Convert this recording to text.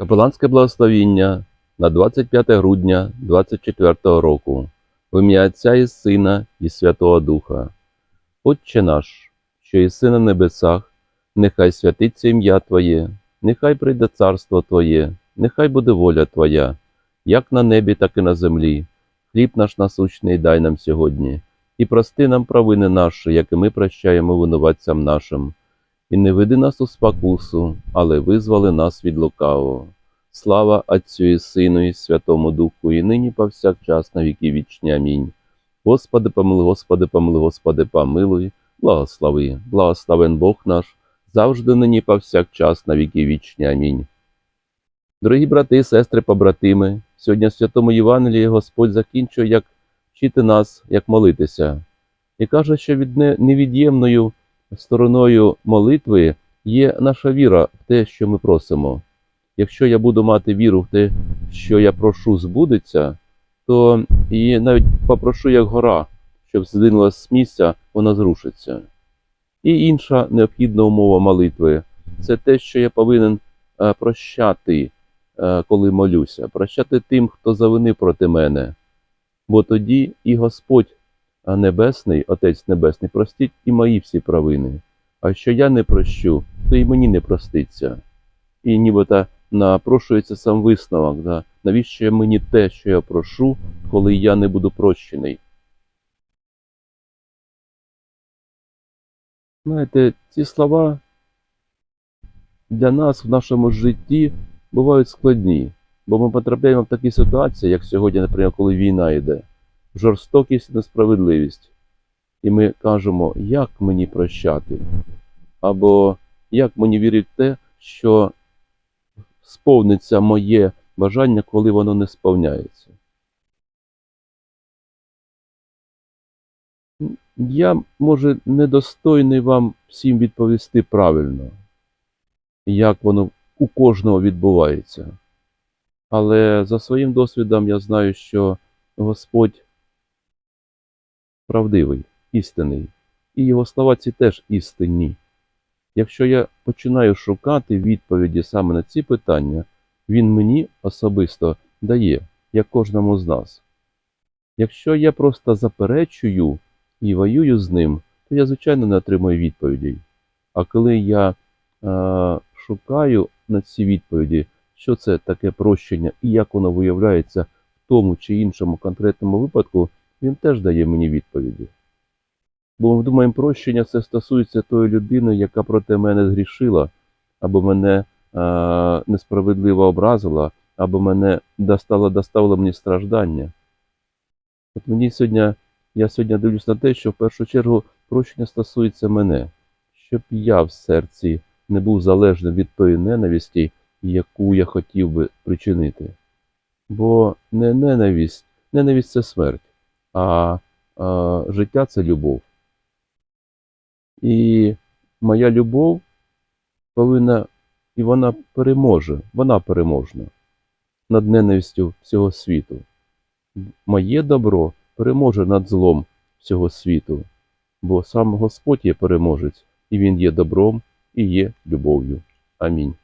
Капеланське благословіння на 25 грудня 24 року в ім'я Отця і Сина і Святого Духа. Отче наш, що єси на небесах, нехай святиться ім'я Твоє, нехай прийде царство Твоє, нехай буде воля Твоя, як на небі, так і на землі. Хліб наш насущний дай нам сьогодні, і прости нам провини наші, як і ми прощаємо винуватцям нашим. І не веди нас у спокусу, але визвали нас від лукавого. Слава Отцю і Сину, і Святому Духу, і нині повсякчас на віки вічні. Амінь. Господи, помилуй, Господи, помилуй, Господи, помилуй, благослови, благословен Бог наш, завжди нині повсякчас на віки вічні. Амінь. Дорогі брати, сестри, побратими, сьогодні в Святому Євангелії Господь закінчує, як вчити нас, як молитися, і каже, що від не- невід'ємною стороною молитви є наша віра в те, що ми просимо. Якщо я буду мати віру в те, що я прошу, збудеться, то і навіть попрошу як гора, щоб здвинулася з місця, вона зрушиться. І інша необхідна умова молитви це те, що я повинен е, прощати, е, коли молюся, прощати тим, хто завинив проти мене. Бо тоді і Господь а Небесний, Отець Небесний, простить і мої всі провини. А що я не прощу, то і мені не проститься. І нібито напрошується сам висновок, да? навіщо мені те, що я прошу, коли я не буду прощений? Знаєте, ці слова для нас в нашому житті бувають складні, бо ми потрапляємо в такі ситуації, як сьогодні, наприклад, коли війна йде, жорстокість несправедливість. І ми кажемо, як мені прощати, або як мені вірити в те, що сповниться моє бажання, коли воно не сповняється. Я, може, недостойний вам всім відповісти правильно, як воно у кожного відбувається. Але за своїм досвідом я знаю, що Господь правдивий, істинний, і його слова ці теж істинні. Якщо я починаю шукати відповіді саме на ці питання, він мені особисто дає, як кожному з нас. Якщо я просто заперечую і воюю з ним, то я, звичайно, не отримую відповідей. А коли я е, шукаю на ці відповіді, що це таке прощення і як воно виявляється в тому чи іншому конкретному випадку, він теж дає мені відповіді. Бо ми думаємо, прощення це стосується тої людини, яка проти мене згрішила, або мене е, несправедливо образила, або мене достала, доставила мені страждання. От мені сьогодні, я сьогодні дивлюсь на те, що в першу чергу прощення стосується мене, щоб я в серці не був залежним від тої ненависті, яку я хотів би причинити. Бо не ненависть, ненависть це смерть, а, а життя це любов. І моя любов повинна, і вона переможе, вона переможна над ненавистю всього світу. Моє добро переможе над злом всього світу, бо сам Господь є переможець, і Він є добром і є любов'ю. Амінь.